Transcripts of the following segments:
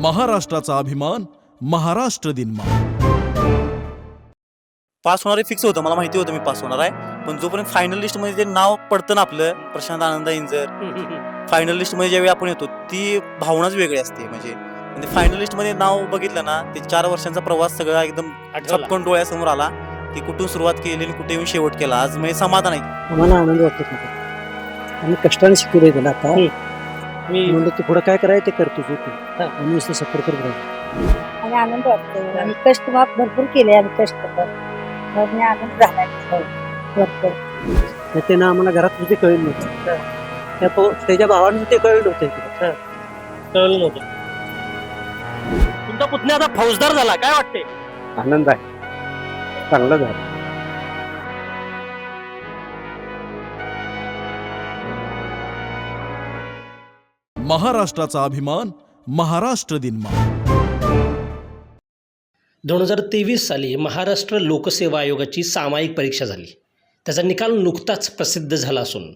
महाराष्ट्राचा अभिमान महाराष्ट्र दिन मा पास होणार फिक्स होतं मला माहिती होतं मी पास होणार आहे. पण जोपर्यंत फायनल लिस्टमध्ये ते नाव पडतं ना आपलं प्रशांत आनंद इंजर फायनल लिस्टमध्ये ज्यावेळी आपण येतो ती भावनाच वेगळी असते. म्हणजे आणि फायनल लिस्टमध्ये नाव बघितलं ना ते चार वर्षांचा प्रवास सगळा एकदम. छप्पन डोळ्यासमोर आला. की कुठून सुरुवात केली आणि कुठे येऊन शेवट केला आज म्हणजे समाधान आहे. आम्हाला आनंद वाटत. आम्ही कष्टाने त्याला आता. मी म्हणलं तू पुढे काय करायचं ते करतो तू हा. आम्ही नुसतं सपोर्ट करत राहतो आणि आनंद वाटतो. आणि कष्ट माप भरपूर केले आम्ही कष्ट पण. मग आनंद झाला. भरपूर. तर त्यानं आम्हाला घरात ते कळलं नव्हतं. त्या पो- त्याच्या भावानं ते कळलं इकडे. कळलं नव्हतं. तुमचा पुतण्या आता फौजदार झाला. काय वाटते आनंद आहे. चांगलं झालं. महाराष्ट्राचा अभिमान महाराष्ट्र दिन दोन हजार तेवीस साली महाराष्ट्र लोकसेवा आयोगाची सामायिक परीक्षा झाली. त्याचा निकाल नुकताच प्रसिद्ध झाला असून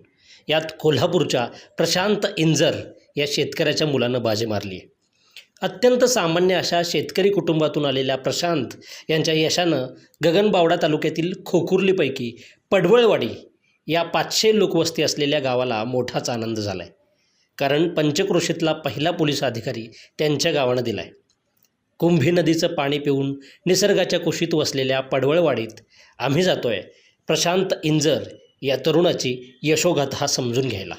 यात कोल्हापूरच्या प्रशांत इंजर या शेतकऱ्याच्या मुलानं बाजी मारली. आहे अत्यंत सामान्य अशा शेतकरी कुटुंबातून आलेल्या प्रशांत यांच्या यशानं गगनबावडा तालुक्यातील खोकुर्लीपैकी पडवळवाडी या पाचशे लोकवस्ती असलेल्या गावाला मोठाच आनंद झाला आहे कारण पंचक्रोशीतला पहिला पोलीस अधिकारी त्यांच्या गावानं दिला आहे कुंभी नदीचं पाणी पिऊन निसर्गाच्या कुशीत वसलेल्या पडवळवाडीत आम्ही जातो आहे प्रशांत इंजर या तरुणाची यशोगाथा समजून घ्यायला.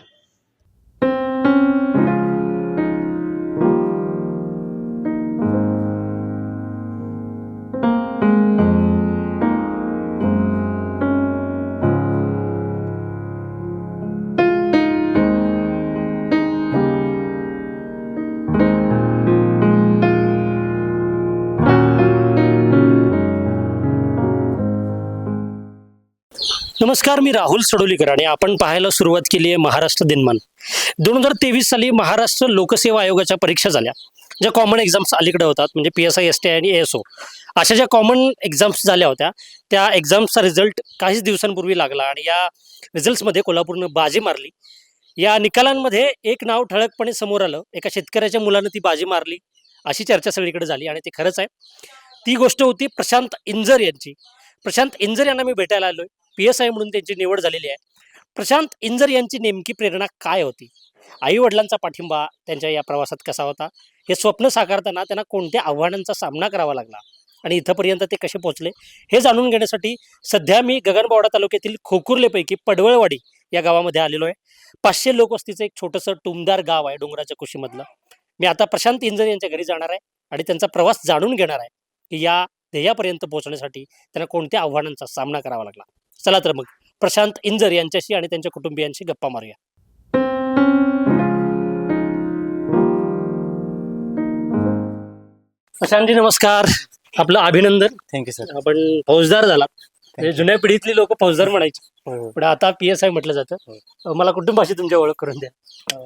नमस्कार मी राहुल सडोलीकर आणि आपण पाहायला सुरुवात केली आहे महाराष्ट्र दिनमान. दोन हजार तेवीस साली महाराष्ट्र लोकसेवा आयोगाच्या परीक्षा झाल्या ज्या कॉमन एक्झाम्स अलीकडे होतात म्हणजे P S I S T I आणि ए एस ओ अशा ज्या कॉमन एक्झाम्स झाल्या होत्या त्या एक्झाम्सचा रिझल्ट काहीच दिवसांपूर्वी लागला आणि या रिझल्ट्समध्ये कोल्हापूरनं बाजी मारली. या निकालांमध्ये एक नाव ठळकपणे समोर आलं एका शेतकऱ्याच्या मुलानं ती बाजी मारली अशी चर्चा सगळीकडे झाली आणि ते खरंच आहे. ती गोष्ट होती प्रशांत इंजर यांची. प्रशांत इंजर यांना मी भेटायला आलोय. पी एस आय म्हणून त्यांची निवड झालेली आहे. प्रशांत इंजर यांची नेमकी प्रेरणा काय होती? आई वडिलांचा पाठिंबा त्यांच्या या प्रवासात कसा होता? हे स्वप्न साकारताना त्यांना कोणत्या आव्हानांचा सामना करावा लागला? आणि इथंपर्यंत ते कसे पोहोचले? हे जाणून घेण्यासाठी सध्या मी गगनबावडा तालुक्यातील खोकुर्लेपैकी पडवळवाडी या गावामध्ये आलेलो आहे. पाचशे लोकवस्तीचं एक छोटंसं टुमदार गाव आहे डोंगराच्या कुशीमधलं. मी आता प्रशांत इंजर यांच्या घरी जाणार आहे आणि त्यांचा प्रवास जाणून घेणार आहे की या ध्येयापर्यंत पोहोचण्यासाठी त्यांना कोणत्या आव्हानांचा सामना करावा लागला? चला तर मग. प्रशांत इंजर यांच्याशी आणि त्यांच्या कुटुंबियांशी गप्पा मारूया. प्रशांतजी नमस्कार. आपलं अभिनंदन. थँक्यू सर आपण फौजदार झालात. म्हणजे जुन्या पिढीतली लोक फौजदार म्हणायची. हो. पण आता पी एस आय म्हटलं जातं. मला कुटुंबाशी तुमची ओळख करून द्या.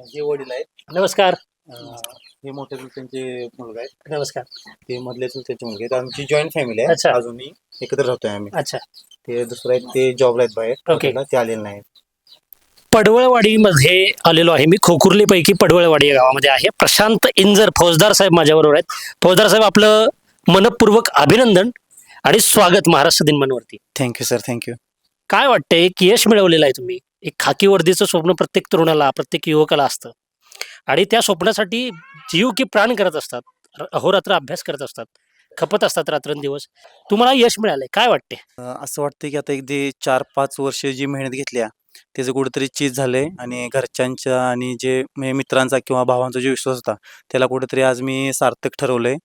हे वडील आहेत. नमस्कार. अं, हे मोठे त्यांचे मुलगा आहेत नमस्कार. ते मधले त्यांचे मुलगे आहेत. आमची जॉईंट फॅमिली अच्छा. आहे अजूनही एकत्र राहतोय आम्ही. अच्छा. ते दुसरं आहेत ते जॉबला आहेत बाहेर. Okay. ते आलेले नाहीत. पडवळवाडीमध्ये आलेलो आहे मी. खोकुर्लीपैकी पडवळवाडी या गावामध्ये आहे. प्रशांत इंजर फौजदार साहेब माझ्याबरोबर आहेत. फौजदार साहेब आपलं मनपूर्वक अभिनंदन आणि स्वागत Maharashtra दिनमानवरती thank you sir thank you काय वाटतंय एक यश मिळवलेलं आहे तुम्ही? एक खाकी वर्दीचं स्वप्न प्रत्येक तरुणाला प्रत्येक युवकाला असतं. आणि त्या स्वप्नासाठी जीव की प्राण करत असतात. र- अहोरात्र अभ्यास करत असतात. खपत असतात रात्रंदिवस. तुम्हाला यश मिळालंय. काय वाटते अं, असं वाटतं की आता एक जे चार पाच वर्ष जी मेहनत घेतल्या त्याचं कुठेतरी चीज झालंय आणि घरच्यांच्या आणि जे म्हणजे मित्रांचा किंवा भावांचा जो विश्वास होता त्याला कुठेतरी आज मी सार्थक ठरवलंय.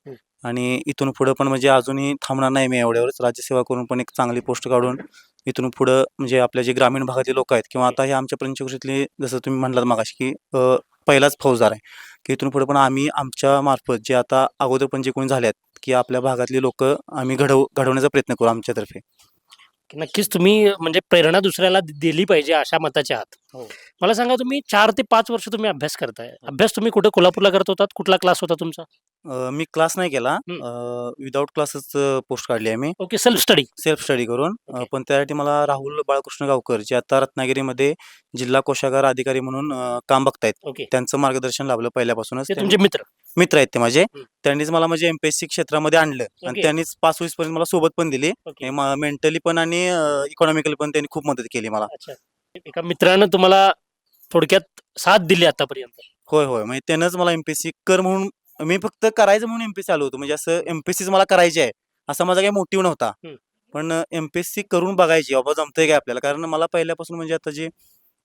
आणि इथून पुढं पण म्हणजे अजूनही थांबणार नाही मी एवढ्यावरच. राज्यसेवा करून पण एक चांगली पोस्ट काढून इथून पुढं म्हणजे आपल्या जे ग्रामीण भागातील लोक आहेत किंवा आता हे आमच्या पंचकृषीतले जसं तुम्ही म्हणलात मागाशी की अं, पहिलाच फौजदार आहे. की इथून पुढे पण आम्ही आमच्या मार्फत जे आता अगोदर पण जे कोणी झाले आहेत की आपल्या भागातली लोक आम्ही घडव घडवण्याचा प्रयत्न करू आमच्यातर्फे. की नक्कीच तुम्ही म्हणजे प्रेरणा दुसऱ्याला दिली पाहिजे अशा मताचे आहात हो. मला सांगा तुम्ही चार ते पाच वर्ष तुम्ही अभ्यास करताय. अभ्यास तुम्ही कुठे कोल्हापूरला करत होतात? कुठला क्लास होता तुमचा? अ, मी क्लास नाही केला. हम्म. विदाऊट क्लासच पोस्ट काढली आहे मी. Okay self study. Self study करून. Uh, okay. पण त्यासाठी मला राहुल बाळकृष्ण गावकर जे आता रत्नागिरीमध्ये जिल्हा कोशागार अधिकारी म्हणून अ, काम बघतायत ओके. त्यांचं मार्गदर्शन लाभलं पहिल्यापासूनच. ते त्यांनी- तुमचे मित्र. मित्र आहेत ते माझे. हम्म. त्यांनीच मला म्हणजे एमपीएससी क्षेत्रामध्ये आणलं. ओके. आणि त्यांनीच पास होईपर्यंत मला सोबत पण दिली. ओके. मेंटली पण आणि इकॉनॉमिकली पण त्यांनी खूप मदत केली मला. अच्छा. एका मित्रानं तुम्हाला थोडक्यात साथ दिली आतापर्यंत. होय होय. म्हणजे त्यानंच मला एमपीएससी कर म्हणून मी फक्त करायचं म्हणून एमपीएससी आलो होतो. म्हणजे असं एमपीएससी मला करायची आहे. असा माझा काही मोटिव्ह नव्हता. पण एमपीएससी करून बघायची बाबा जमतंय काय आपल्याला? कारण मला पहिल्यापासून म्हणजे आता जे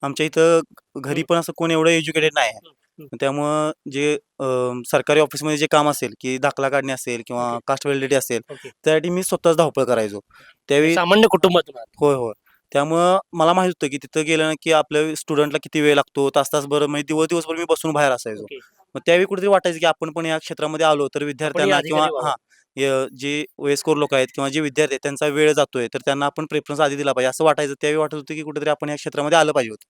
आमच्या इथं घरी पण असं कोण एवढं एज्युकेटेड नाही आहे. त्यामुळं जे सरकारी ऑफिसमध्ये जे काम असेल की दाखला काढणे असेल किंवा. कास्ट व्हॅलिडिटी असेल त्यासाठी मी स्वतःच धावपळ करायचो. त्यावेळी सामान्य कुटुंबातून आहात. होय होय. त्यामुळं मला माहीत होतं की तिथं गेलं ना की आपल्या स्टुडंटला किती वेळ लागतो? तास तास बरं म्हणजे दिवस दिवसभर मी बसून बाहेर असायचो. मग त्यावेळी कुठेतरी वाटायचं की आपण पण या क्षेत्रामध्ये आलो तर विद्यार्थ्यांना किंवा. हा जे वयस्कर लोक आहेत किंवा जे विद्यार्थी आहेत त्यांचा वेळ जातोय तर त्यांना आपण प्रेफरन्स आधी दिला पाहिजे. असं वाटायचं. त्यावेळी वाटत होतं की कुठेतरी आपण या क्षेत्रामध्ये आलं पाहिजे होतं.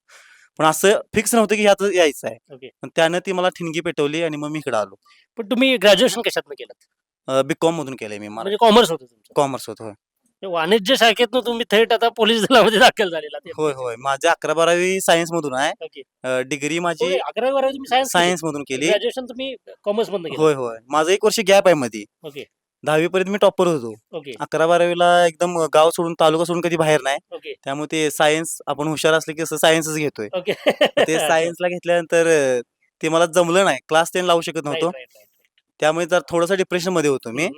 पण असं फिक्स नव्हतं की ह्यात यायचं आहे. पण त्यानं ती मला ठिणगी पेटवली आणि मग मी इकडे आलो. पण तुम्ही ग्रॅज्युएशन कशातनं केलं बी कॉम मधून केलंय मी मला. म्हणजे कॉमर्स होतं कॉमर्स होत वाणिज्य शाखेतनं तुम्ही थेट आता पोलीस दलामध्ये दाखल झालेला ते. होय होय. माझी अकरा बारावी सायन्स मधून आहे. डिग्री माझी अकरावी बारावी तुम्ही सायन्स सायन्स मधून केली. ग्रॅज्युएशन तुम्ही कॉमर्स मधनं केलं. होय होय. माझं एक वर्ष गॅप आहे मध्ये ओके. दहावी पर्यंत मी टॉपर होतो. ओके. अकरा बारावीला एकदम गाव सोडून तालुका सोडून कधी बाहेर नाही. ओके. त्यामुळे ते सायन्स आपण हुशार असले की सायन्सच घेतोय. ओके. ते सायन्सला घेतल्यानंतर अं, ते मला जमलं नाही. क्लास टेन लावू शकत नव्हतो. त्यामुळे जर थोडंसं डिप्रेशनमध्ये होतो मी.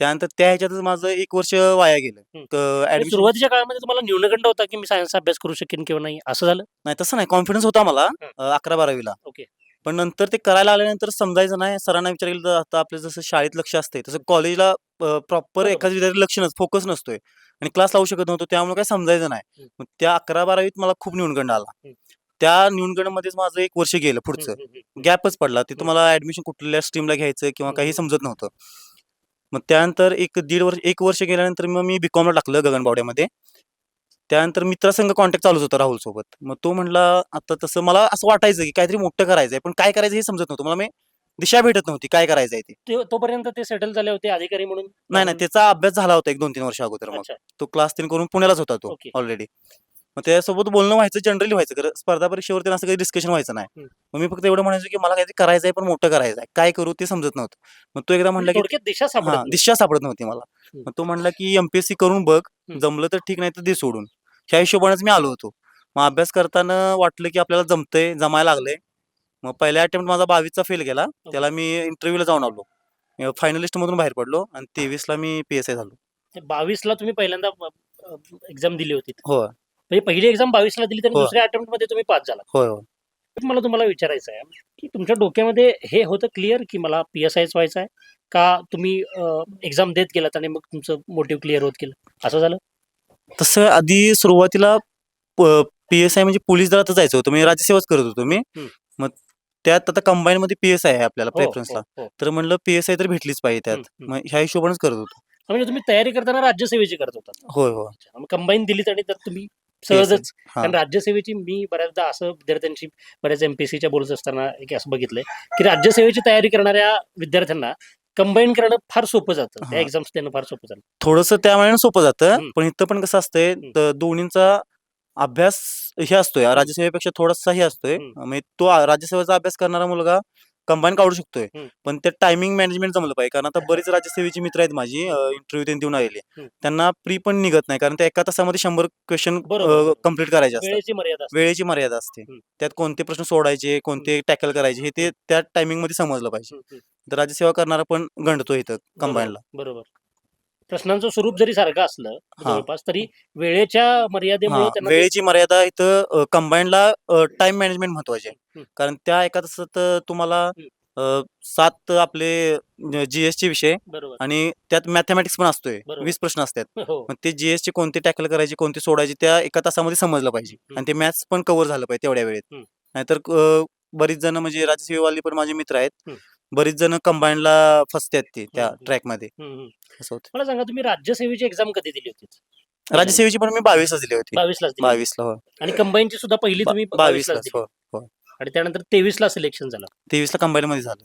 त्यानंतर त्या ह्याच्यातच माझं एक वर्ष वाया गेलं हम्म. तर ऍडमिशन सुरुवातीच्या काळामध्ये तुम्हाला न्यूनगंड होता की मी सायन्स अभ्यास करू शकेन किंवा नाही असं झालं नाही तसं नाही कॉन्फिडन्स होता मला. अं, अकरा बारावीला ओके. पण नंतर ते करायला आल्यानंतर समजायचं नाही सरांना विचार केलं तर आता आपलं जसं शाळेत लक्ष असते तसं कॉलेजला प्रॉपर बरोबर. एखाद्या विद्यार्थी लक्ष नसतं फोकस नसतोय आणि क्लास लावू शकत नव्हतो त्यामुळे काही समजायचं नाही. मग त्या अकरा बारावीत मला खूप न्यूनगंड आला हं. त्या न्यूनगंडमध्येच माझं एक वर्ष गेलं पुढचं हम्म, हम्म, हम्म. गॅपच पडला तिथं. मला ऍडमिशन कुठल्या स्ट्रीमला घ्यायचं किंवा काही. समजत नव्हतं मग त्यानंतर एक दीड वर्ष एक वर्ष गेल्यानंतर मग मी बीकॉमला टाकलं गगनबावड्यामध्ये त्यानंतर मित्रासंघ कॉन्टॅक्ट चालूच होता राहुल सोबत. मग तो म्हणला आता तसं मला असं वाटायचं की काहीतरी मोठं करायचं आहे पण काय करायचं हे समजत नव्हतं. मला मी दिशा भेटत नव्हती काय करायचं आहे ते तोपर्यंत ते सेटल झाले होते अधिकारी म्हणून? नाही नाही त्याचा अभ्यास झाला होता एक दोन तीन वर्ष अगोदर मग. तो क्लास तीन करून पुण्यालाच होता तो. ऑलरेडी मग त्याच्यासोबत बोलणं व्हायचं जनरली व्हायचं. खरं स्पर्धा परीक्षेवरती असं काही डिस्कशन व्हायचं नाही. मग मी फक्त एवढं म्हणायचो की मला काहीतरी करायचं आहे पण मोठं करायचं आहे काय करू ते समजत नव्हतं. मग तो एकदा म्हणला की दिशा सापडत. दिशा सापडत नव्हती मला. मग तो म्हणला की एमपीएससी करून बघ. जमलं तर ठीक नाही तर दे सोडून. ह्या हिशोबानेच मी आलो होतो. मग अभ्यास करताना वाटलं की आपल्याला जमतंय जमायला लागलंय. मग पहिल्या अटेम्प्ट माझा बावीसचा फेल गेला. त्याला मी इंटरव्ह्यूला जाऊन आलो. फायनलिस्ट मधून बाहेर पडलो आणि तेवीसला मी पी एस आय झालो. बावीसला तुम्ही पहिल्यांदा एक्झाम दिली होती. हो. म्हणजे पहिली एक्झाम बावीसला दिली तर हो. दुसऱ्या अटेम्प्टमध्ये तुम्ही पास झाला होय होय. तर मला तुम्हाला विचारायचं आहे की तुमच्या डोक्यामध्ये हे होतं क्लिअर की मला पी एस आयच व्हायचं आहे? का तुम्ही एक्झाम देत गेलात आणि मग तुमचं मोटिव्ह क्लिअर होत गेलं? असं झालं? तसं आधी सुरुवातीला पी एस आय म्हणजे पोलीस दलातच जायचं होतं. म्हणजे राज्यसेवाच करत होतो मी. हम्म. मग त्यात आता कंबाईन मध्ये पी एस आय आहे आपल्याला हो, प्रेफरन्सला हो, हो. तर म्हणलं पी एस आय तर भेटलीच पाहिजे त्यात. हम्म, हम्म. मग ह्या हिशोबानेच करत होतो. म्हणजे तुम्ही तयारी करताना राज्यसेवेची करत होता होय होय. मग कंबाईन दिलीत आणि तर तुम्ही सहजच. कारण राज्यसेवेची मी बऱ्याचदा असं विद्यार्थ्यांशी बऱ्याच एमपीसीच्या बोलत असताना एक असं बघितलंय की राज्यसेवेची तयारी करणाऱ्या विद्यार्थ्यांना कंबाईन करणं फार सोपं जातं त्या. एक्झाम्स देणं फार सोपं जातं थोडस त्या वेळेला सोपं जातं. पण इथं पण कसं असतंय दोन्हींचा अभ्यास हे असतोय राज्यसेवेपेक्षा थोडासा हे असतोय. म्हणजे तो राज्यसेवेचा अभ्यास करणारा मुलगा कंबाईन काढू शकतोय हम्म. पण ते टायमिंग मॅनेजमेंट जमलं पाहिजे कारण आता बरीच राज्यसेवेची मित्र आहेत माझी इंटरव्ह्यू त्यांनी देऊन आलेले हम्म. त्यांना प्री पण निघत नाही कारण त्या एका तासामध्ये शंभर क्वेश्चन बरोबर. कंप्लीट करायचे असतात वेळेची मर्यादा असते. वेळेची मर्यादा असते हम्म. त्यात कोणते प्रश्न सोडायचे कोणते टॅकल करायचे हे ते त्या टायमिंगमध्ये समजलं पाहिजे हम्म, हम्म. तर राज्यसेवा करणारा पण गंडतो इथं कंबाईनला बरोबर. प्रश्नांचं स्वरूप जरी सारखं असलं. जवळपास तरी वेळेच्या मर्यादेमुळे त्यांना ते- वेळेची मर्यादा इथं कंबाईनला टाइम मॅनेजमेंट महत्त्वाचे आहे हम्म. कारण त्या एका तासात अ, तुम्हाला अ, सात आपले जीएस चे विषय बरोबर आणि त्यात मॅथमॅटिक्स पण असतोय बरोबर. वीस प्रश्न असतात हो मग ते जीएस चे कोणते टॅकल करायचे कोणते सोडायचे त्या एका तासामध्ये समजलं पाहिजे. आणि ते मॅथ्स पण कव्हर झालं पाहिजे तेवढ्या वेळेत हम्म. नाहीतर अ, बरीच जण म्हणजे राज्यसेवेवाली पण माझे मित्र आहेत हम्म. बरीच जण कंबाईनला फसतात ते त्या हम्म. हम्म, हम्म. असं होतं. मला सांगा तुम्ही राज्यसेवेची एक्झाम कधी दिली होती? राज्यसेवेची पण मी बावीसला दिली होती. बावीसलाच दिली बावीसला हो. आणि कंबाईनची सुद्धा पहिली तुम्ही बावीसला बावीसलाच दिली. हो आणि त्यानंतर तेवीसला सिलेक्शन झालं. तेवीसला कंबाईन मध्ये झालं.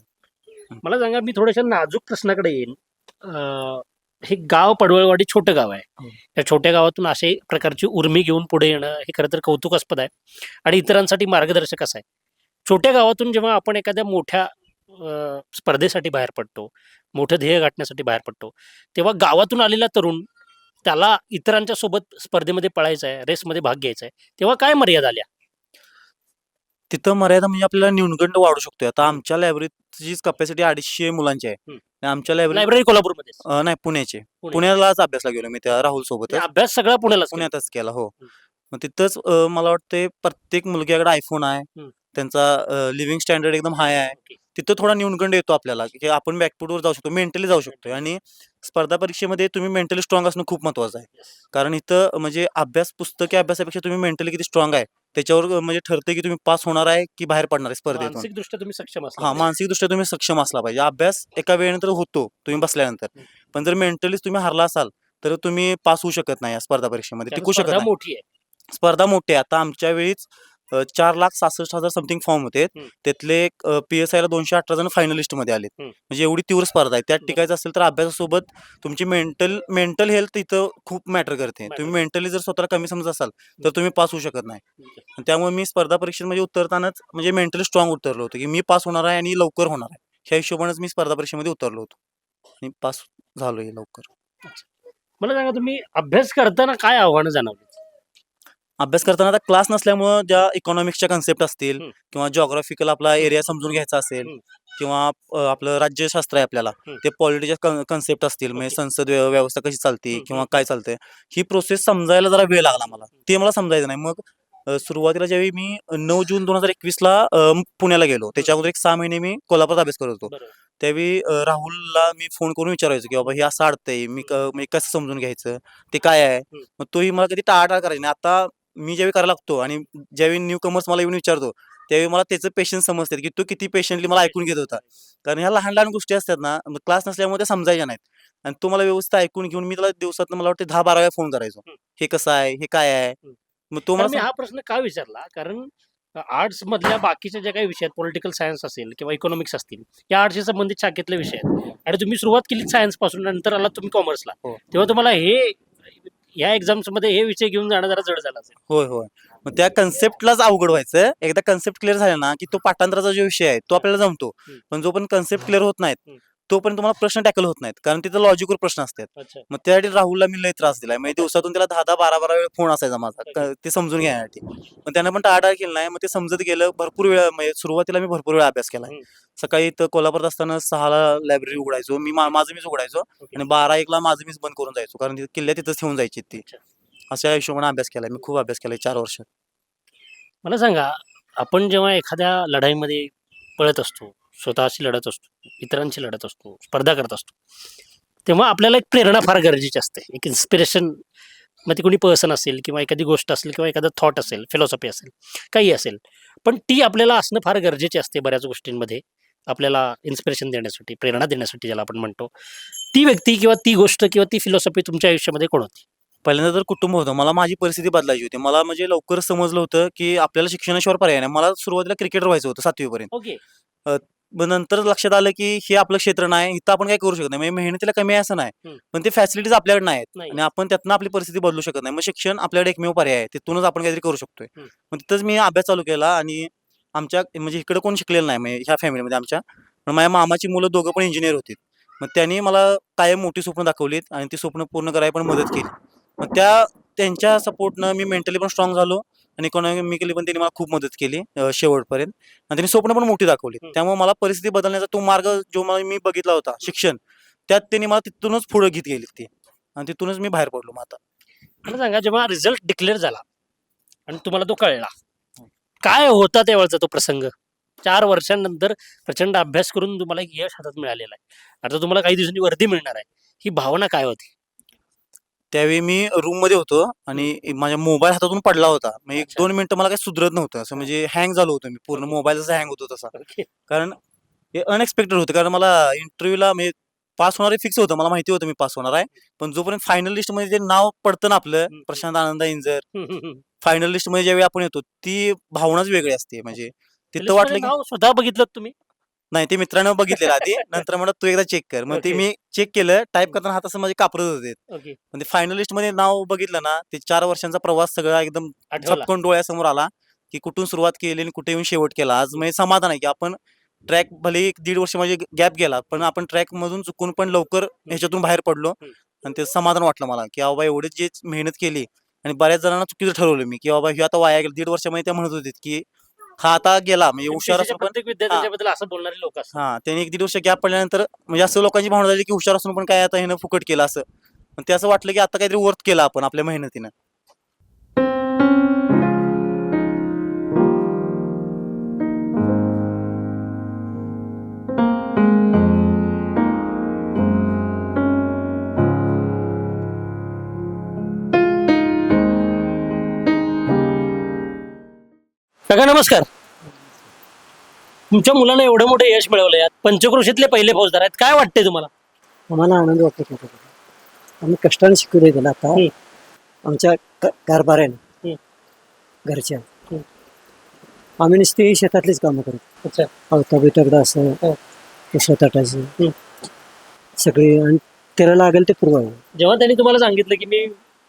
मला सांगा मी थोड्याशा नाजूक प्रश्नाकडे येईन. अं, हे गाव पडवळवाडी छोटं गाव आहे. हो. या छोट्या गावातून असे प्रकारची उर्मी घेऊन पुढे येणं हे खरं तर कौतुकास्पद आहे. आणि इतरांसाठी मार्गदर्शक असं आहे. छोट्या गावातून जेव्हा आपण एखाद्या मोठ्या स्पर्धेसाठी बाहेर पडतो. मोठं ध्येय गाठण्यासाठी बाहेर पडतो. तेव्हा गावातून आलेला तरुण त्याला इतरांच्या सोबत स्पर्धेमध्ये पळायचं आहे रेसमध्ये भाग घ्यायचा आहे तेव्हा काय मर्यादा आल्या? तिथं मर्यादा म्हणजे आपल्याला न्यूनगंड वाढू शकतो आता आमच्या लायब्ररीची कपॅसिटी अडीचशे मुलांची आहे. आमच्या लायब्ररी लायब्ररी कोल्हापूरमध्ये? नाही पुण्याचे. पुण्यालाच अभ्यासला गेलो मी त्या राहुल सोबत अभ्यास सगळा पुण्याला पुण्यातच केला हो. मग तिथंच मला वाटते प्रत्येक मुलग्याकडे आयफोन आहे. त्यांचा लिव्हिंग स्टँडर्ड एकदम हाय आहे. तिथं थोडा न्यूनगंड येतो आपल्याला की आपण बॅकफुटवर जाऊ शकतो मेंटली जाऊ शकतो आणि स्पर्धा परीक्षेमध्ये तुम्ही मेंटली स्ट्रॉंग असणं खूप महत्वाचं आहे. कारण इथं म्हणजे अभ्यास पुस्तकी अभ्यासापेक्षा तुम्ही मेंटली किती स्ट्रॉंग आहे त्याच्यावर म्हणजे ठरते की तुम्ही पास होणार आहे की बाहेर पडणार आहे स्पर्धेतून. मानसिक दृष्ट्या तुम्ही सक्षम असला हा. मानसिकदृष्ट्या तुम्ही सक्षम असला पाहिजे. अभ्यास एका वेळेनंतर होतो तुम्ही बसल्यानंतर. पण जर मेंटलीच तुम्ही हरला असाल तर तुम्ही पास होऊ शकत नाही या स्पर्धा परीक्षेमध्ये टिकू शकत मोठी आहे. स्पर्धा मोठी आहे. आता आमच्या वेळीच अ, चार लाख सहासष्ट हजार समथिंग फॉर्म होते. त्यातले पी एस आयला दोनशे अठरा जण फायनलिस्टमध्ये आले. म्हणजे एवढी तीव्र स्पर्धा आहे. त्यात बरं. टिकायचं असेल तर अभ्यासासोबत तुमची मेंटल मेंटल हेल्थ इथं खूप मॅटर करते. Matter तुम्ही मेंटली जर स्वतःला कमी समजत असाल तर तुम्ही पास होऊ शकत नाही. आणि त्यामुळे मी स्पर्धा परीक्षेमध्ये उतरतानाच म्हणजे मेंटली स्ट्रॉंग उतरलो होतो की मी पास होणार आहे आणि लवकर होणार आहे. ह्या हिशोबानेच मी स्पर्धा परीक्षेमध्ये उतरलो होतो. आणि पास झालोय लवकर. मला सांगा तुम्ही अभ्यास करताना काय आव्हानं जाणवली? अभ्यास करताना आता क्लास नसल्यामुळं ज्या इकॉनॉमिक्सच्या कन्सेप्ट असतील हम्म. किंवा जॉग्राफिकल आपला एरिया समजून घ्यायचा असेल हम्म. किंवा अ, आपलं राज्यशास्त्र आहे आपल्याला हम्म. ते पॉलिटीच्या कन्सेप्ट असतील म्हणजे ओके. संसद व्यव- व्यवस्था कशी चालते हम्म, किंवा. काय चालते ही प्रोसेस समजायला जरा वेळ लागला मला ते मला समजायचं नाही मग अ, सुरुवातीला ज्यावेळी मी नऊ जून दोन हजार एकवीस ला अ, म- पुण्याला गेलो त्याच्या अगोदर एक सहा महिने मी कोल्हापुरात अभ्यास करत होतो बरोबर त्यावेळी अ, राहुलला मी फोन करून विचारायचो की बाबा हे असं अडतंय मी क- म्हणजे कसं समजून घ्यायचं ते काय आहे. मग तोही मला कधी टाळाटाळ करायची नाही आता मी ज्यावेळी करायला लागतो आणि ज्यावेळी न्यू कमर्स मला येऊन विचारतो त्यावेळी मला त्याचं पेशन्स समजतात की तो किती पेशंटली मला ऐकून घेत होता. कारण ह्या लहान लहान गोष्टी असतात ना क्लास नसल्यामुळे त्या समजायच्या नाहीत. आणि तो मला व्यवस्थित ऐकून घेऊन मी त्याला दिवसात मला वाटतं दहा बारा वेळा फोन करायचो. हे कसं आहे? हे काय आहे. मग तो मला हा प्रश्न का विचारला? कारण आर्ट्स मधल्या बाकीच्या ज्या काही विषय आहेत पॉलिटिकल सायन्स असेल किंवा इकॉनॉमिक्स असतील या आर्ट्सशी संबंधित शाखेतले विषय आहेत. आणि तुम्ही सुरुवात केली सायन्सपासून नंतर आला तुम्ही कॉमर्सला हो. तेव्हा तुम्हाला हे या एक्झाम्समध्ये हे विषय घेऊन जाणं जरा जड झालं असेल होय होय मग त्या कन्सेप्टलाच अवघड व्हायचं एकदा कन्सेप्ट क्लिअर झाला ना की तो पाठांतराचा जो विषय आहे तो आपल्याला जमतो. पण जो पण कन्सेप्ट क्लिअर होत नाहीत. तोपर्यंत तुम्हाला प्रश्न टॅकल होत नाहीत. कारण तिथं लॉजिकवर प्रश्न असतात. अच्छा. मग त्यासाठी राहुलला मी लय त्रास दिलाय. म्हणजे दिवसातून त्याला दहा दहा बारा बारा वेळ फोन असायचा माझा. क- ते समजून घेण्यासाठी. पण त्यानं पण टाळाटाळ केलं नाही. मग ते समजत गेलं भरपूर वेळ म्हणजे सुरुवातीला मी भरपूर वेळा अभ्यास केला हम्म. सकाळी इथं कोल्हापुरात असताना सहाला लायब्ररी उघडायचो. मी मा- माझं मीच उघडायचो. आणि बारा एकला माझं मीच बंद करून जायचो. कारण तिथे किल्ल्या तिथंच ठेवून जायची ती. अच्छा. अशा हिशोबाने अभ्यास केलाय. मी खूप अभ्यास केलाय चार वर्ष. मला सांगा आपण जेव्हा एखाद्या लढाईमध्ये पळत असतो स्वतःशी लढत असतो इतरांशी लढत असतो स्पर्धा करत असतो. तेव्हा आपल्याला एक प्रेरणा फार गरजेची असते. एक इन्स्पिरेशन मग ती कोणी पर्सन असेल किंवा एखादी गोष्ट असेल किंवा एखादा थॉट असेल फिलॉसॉफी असेल काही असेल पण ती आपल्याला असणं फार गरजेची असते बऱ्याच गोष्टींमध्ये. आपल्याला इन्स्पिरेशन देण्यासाठी प्रेरणा देण्यासाठी ज्याला आपण म्हणतो. ती व्यक्ती किंवा ती गोष्ट किंवा ती फिलॉसॉफी तुमच्या आयुष्यामध्ये कोण होती? पहिल्यांदा तर कुटुंब होतं. मला माझी परिस्थिती बदलायची होती. मला म्हणजे लवकर समजलं होतं की आपल्याला शिक्षणाशिवाय पर्याय नाही. मला सुरुवातीला क्रिकेटर व्हायचं होतं सातवीपर्यंत. ओके मग नंतर लक्षात आलं की हे आपलं क्षेत्र नाही इथं आपण काय करू शकत नाही. म्हणजे मेहनतीला कमी आहे असं नाही. हम्म. पण ते फॅसिलिटीज आपल्याकडे नाही आहेत नाही. आणि आपण त्यातनं आपली परिस्थिती बदलू शकत नाही. मग शिक्षण आपल्याकडे एकमेव पर्याय आहे. तिथूनच आपण काहीतरी करू शकतोय. हम्म. मग तिथंच मी अभ्यास चालू केला आणि आमच्या म्हणजे इकडे कोण शिकलेलं नाही म्हणजे ह्या फॅमिलीमध्ये आमच्या. पण माझ्या मामाची मुलं दोघं पण इंजिनियर होती मग त्यांनी मला कायम मोठी स्वप्न दाखवलीत आणि ती स्वप्न पूर्ण करायला पण मदत केली. मग त्या त्यांच्या सपोर्टनं मी मेंटली पण स्ट्रॉंग झालो. आणि इकॉनॉमिकली पण त्यांनी मला खूप मदत केली शेवटपर्यंत. आणि त्यांनी स्वप्न पण मोठी दाखवली. त्यामुळे मला परिस्थिती बदलण्याचा तो मार्ग जो मला मी बघितला होता शिक्षण त्यात त्यांनी मला तिथूनच पुढे घेत गेली ती. आणि तिथूनच मी बाहेर पडलो आता. मला सांगा जेव्हा रिझल्ट डिक्लेअर झाला आणि तुम्हाला तो कळला काय होता त्यावेळचा तो प्रसंग? चार वर्षांनंतर प्रचंड अभ्यास करून तुम्हाला एक यश हातात मिळालेलं आहे. आता तुम्हाला काही दिवसांनी वर्दी मिळणार आहे. ही भावना काय होती? त्यावेळी मी रूममध्ये होतो आणि माझ्या मोबाईल हातातून पडला होता. मग एक अच्छा. दोन मिनिटं मला काही सुधरत नव्हतं. असं म्हणजे हँग झालो होतो मी पूर्ण. मोबाईल जसा हँग होतो तसा. कारण हे अनएक्सपेक्टेड होतं. कारण मला इंटरव्ह्यूला म्हणजे पास होणार फिक्स होतं. मला माहिती होतं मी पास होणार आहे. पण जोपर्यंत फायनल लिस्टमध्ये जे नाव पडतं ना आपलं हम्म. प्रशांत आनंद इंजर फायनल लिस्टमध्ये ज्यावेळी आपण येतो ती भावनाच वेगळी असते. म्हणजे तिथं वाटलं की नाव स्वतः बघितलं तुम्ही? नाही ते मित्रानं बघितलेलं आधी नंतर म्हणत तू एकदा चेक कर. मग ते Okay. मी चेक केलं टाईप करताना हात असं माझे कापरत होते. ओके पण ते फायनलिस्टमध्ये नाव बघितलं ना ते चार वर्षांचा प्रवास सगळा एकदम आठवला. झपकन डोळ्यासमोर आला की कुठून सुरुवात केली आणि कुठे येऊन शेवट केला. आज म्हणजे समाधान आहे की आपण ट्रॅक भले एक दीड वर्ष माझे गॅप गेला पण आपण ट्रॅक मधून चुकून पण लवकर ह्याच्यातून बाहेर पडलो हम्म. आणि ते समाधान वाटलं मला की बाबा एवढी जी मेहनत केली आणि बऱ्याच जणांना चुकीचं ठरवलं मी की बाबा हे आता वाया गेलं. दीड वर्षामध्ये त्या म्हणत होते की हा आता गेला म्हणजे हुशार असून पण प्रत्येक विद्यार्थ्यांच्याबद्दल असं बोलणारे लोक असतात. हा त्यांनी एक दीड वर्ष गॅप पडल्यानंतर म्हणजे असं लोकांची भावना झाली की हुशार असून पण काय आता ह्यानं फुकट केलं असं. पण ते असं वाटलं की आता काहीतरी वर्थ केलं आपण आपल्या मेहनतीनं. काका नमस्कार. तुमच्या मुलानं एवढं मोठं यश मिळवलं यात पंचक्रोशीतले पहिले फौजदार आहेत. काय वाटतंय तुम्हाला? आम्हाला आनंद वाटतो. आम्ही कष्टाने शिकवले त्याला आता. हम्म. आमच्या क- कारभाऱ्याने. घरच्या. आम्ही नुसती शेतातलीच कामं करतो अच्छा. अवता बिटकदा असं हो. ताटायचं. सगळी आणि त्याला लागेल ते पुरवावं. जेव्हा त्यांनी तुम्हाला सांगितलं की मी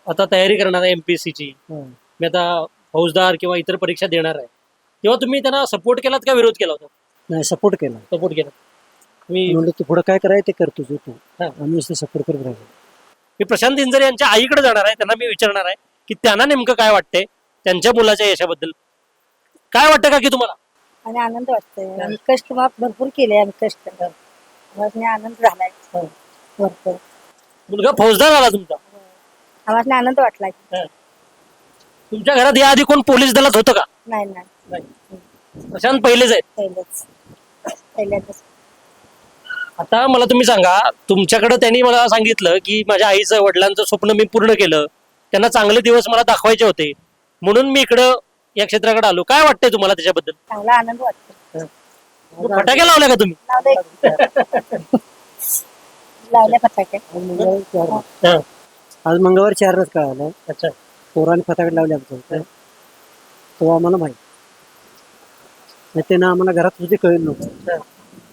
आता तयारी करणार आहे एमपीएससी ची. मी आता फौजदार किंवा इतर परीक्षा देणार आहे. तेव्हा तुम्ही त्यांना सपोर्ट केलात का विरोध केला होता? नाही सपोर्ट केला. सपोर्ट केला. मी म्हणलं तू पुढं काय करायचं ते करतो तू तू. हा. आम्ही सपोर्ट करत राहिलो. मी प्रशांत इंजरे यांच्या आईकडे जाणार आहे त्यांना मी विचारणार आहे की त्यांना नेमकं काय वाटतंय त्यांच्या मुलाच्या यशाबद्दल. काय वाटतं का की तुम्हाला? आणि आनंद वाटतोय. आम्ही कष्ट भरपूर केले आम्ही कष्ट. आम्हाला आनंद झालाय. भरपूर. मुलगा फौजदार झाला तुमचा. आम्हाला आनंद वाटला तुमच्या घरात याआधी कोण पोलीस दलात होतं का? नाही नाही. प्रशांत पहिलेच आहेत पहिलेच. पहिल्यांदाच आता मला तुम्ही सांगा तुमच्याकडे त्यांनी मला सांगितलं की माझ्या आईचं वडिलांचं स्वप्न मी पूर्ण केलं. त्यांना चांगले दिवस मला दाखवायचे होते. म्हणून मी इकडं या क्षेत्राकडे आलो. काय वाटतंय तुम्हाला त्याच्याबद्दल? चांगला आनंद वाटतो फटाके लावले का तुम्ही? लावले. लावल्या फटाके. आज मंगळवार चार हा. आज मंगळवार चारच कळालं. अच्छा. पोराने फटाकडे लावले आमच्या तो आम्हाला माहीत. नाही त्यानं आम्हाला घरात सुद्धा कळलं नव्हतं.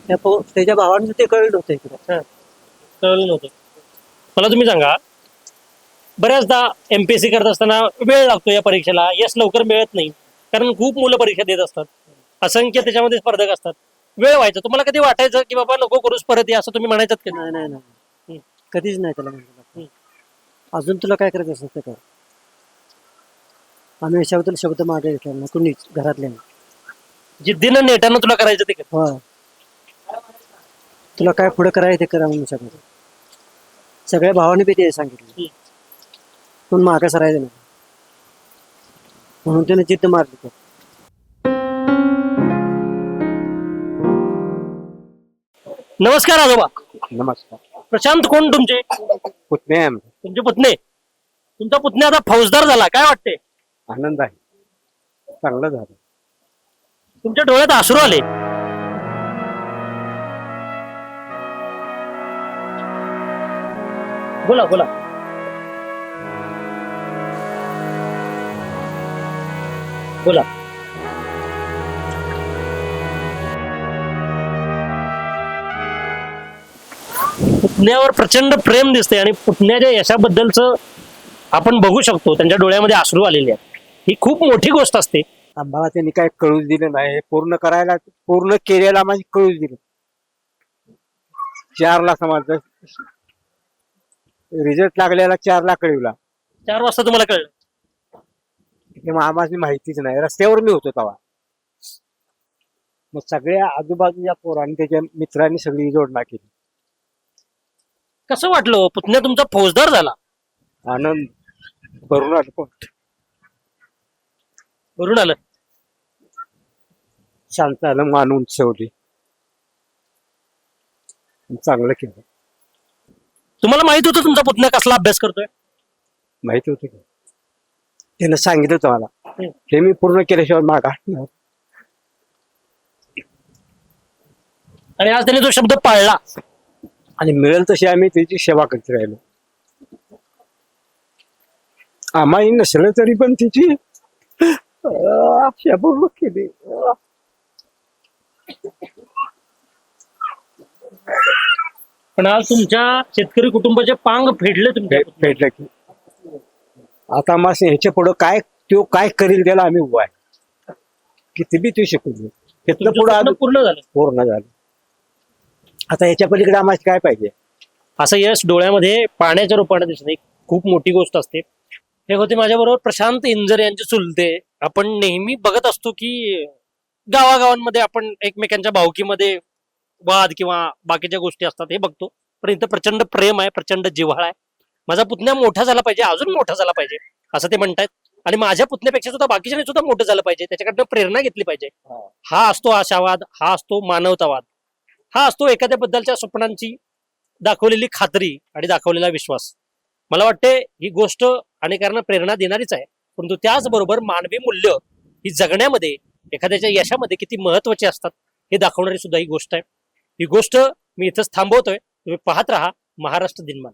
त्या पो त्याच्या भावाने ते कळलं नव्हतं इकडे. कळलं नव्हतं. मला तुम्ही सांगा बऱ्याचदा एमपीएससी करत असताना वेळ लागतो या परीक्षेला. यश लवकर मिळत नाही. कारण खूप मुलं परीक्षा देत असतात. असंख्य त्याच्यामध्ये स्पर्धक असतात. वेळ व्हायचा. तुम्हाला कधी वाटायचं की बाबा नको करूच परत या असं तुम्ही म्हणायचं का? नाही नाही नाही. कधीच नाही त्याला. अजून तुला काय करायचं असं ते कर. आम्ही याच्याबद्दल शब्द मागे घेतला नाही कुणीच घरातले जिद्दीनं नेटानं तुला करायचं ते कर. हो तुला काय पुढे करायचं ते करा म्हणून सगळं सगळ्या भावाने बी ते सांगितलं. पण मागे सरायचं नाही. म्हणून त्याने जिद्द मारली ते. नमस्कार आजोबा. नमस्कार. प्रशांत कोण तुमचे? पुतणे. तुमचे पुतणे. तुमचा पुतणे आता फौजदार झाला काय वाटते आनंद आहे. चांगलं झालं. तुमच्या डोळ्यात आसरू आले. बोला बोला. बोला. पुतण्यावर प्रचंड प्रेम दिसते आणि पुतण्याच्या यशाबद्दलच आपण बघू शकतो. त्यांच्या डोळ्यामध्ये आसरू आलेले आहेत. ही खूप मोठी गोष्ट असते. आम्हाला त्यांनी काय कळूच दिलं नाही. हे पूर्ण करायला पूर्ण केलेला माझी कळूच दिलं. चार ला समजलं रिझल्ट लागलेला चार ला कळवला चार वाजता तुम्हाला कळलं? तेव्हा आम्हाला माहितीच नाही. रस्त्यावर मी होतो तेव्हा. मग सगळ्या आजूबाजूच्या पोरांनी त्याच्या मित्रांनी सगळी जोडणा केली. कसं वाटलं हो? पुतण्या तुमचा फौजदार झाला. आनंद. भरून आलं. पण भरून आलं. शांत आलं मानून ठेवली चांगलं केलं. तुम्हाला माहीत होतं तुमचा पुतण्या कसला अभ्यास करतोय? माहिती होतं का. त्यानं सांगितलं होतं मला. हम्म. हे मी पूर्ण केल्याशिवाय मागा आणि आज त्याने तो शब्द पाळला. आणि मिळेल तशी आम्ही त्याची सेवा करत राहिलो. आम्हाही नसलं तरी पण तिची केली अं. पण आज तुमच्या शेतकरी कुटुंबाचे पांग फेडले तुमच्या फे- फेडलं की. आता मग ह्याच्या पुढं काय तो काय करील त्याला आम्ही उभा आहे. किती बी तो शिकू दे. तिथलं तुमचं पुढं स्वप्न आम्ही पूर्ण झालं. पूर्ण झालं. आता ह्याच्या पलीकडे आम्हाला काय पाहिजे? असं यश डोळ्यामध्ये पाण्याच्या रूपाने दिसणं ही खूप मोठी गोष्ट असते. हे होते माझ्याबरोबर प्रशांत इंजर यांचे चुलते. आपण नेहमी बघत असतो की गावागावांमध्ये आपण एकमेकांच्या भावकीमध्ये वाद किंवा बाकीच्या गोष्टी असतात हे बघतो. पण इथं प्रचंड प्रेम आहे प्रचंड जिव्हाळा आहे. माझा पुतण्या मोठा झाला पाहिजे अजून मोठा झाला पाहिजे असं ते म्हणतायत. आणि माझ्या पुतण्यापेक्षा सुद्धा बाकीच्या सुद्धा मोठं झालं पाहिजे त्याच्याकडनं प्रेरणा घेतली पाहिजे. हा. असतो आशावाद हा असतो मानवतावाद. हा असतो एखाद्याबद्दलच्या स्वप्नांची दाखवलेली खात्री आणि दाखवलेला विश्वास. मला वाटते ही गोष्ट अनेकांना प्रेरणा देणारीच आहे. परंतु त्याचबरोबर मानवी मूल्य ही जगण्यामध्ये एखाद्याच्या यशामध्ये किती महत्त्वाचे असतात हे दाखवणारी सुद्धा ही गोष्ट आहे. ही गोष्ट मी इथंच थांबवतोय. तुम्ही पाहत राहा महाराष्ट्र दिनमान.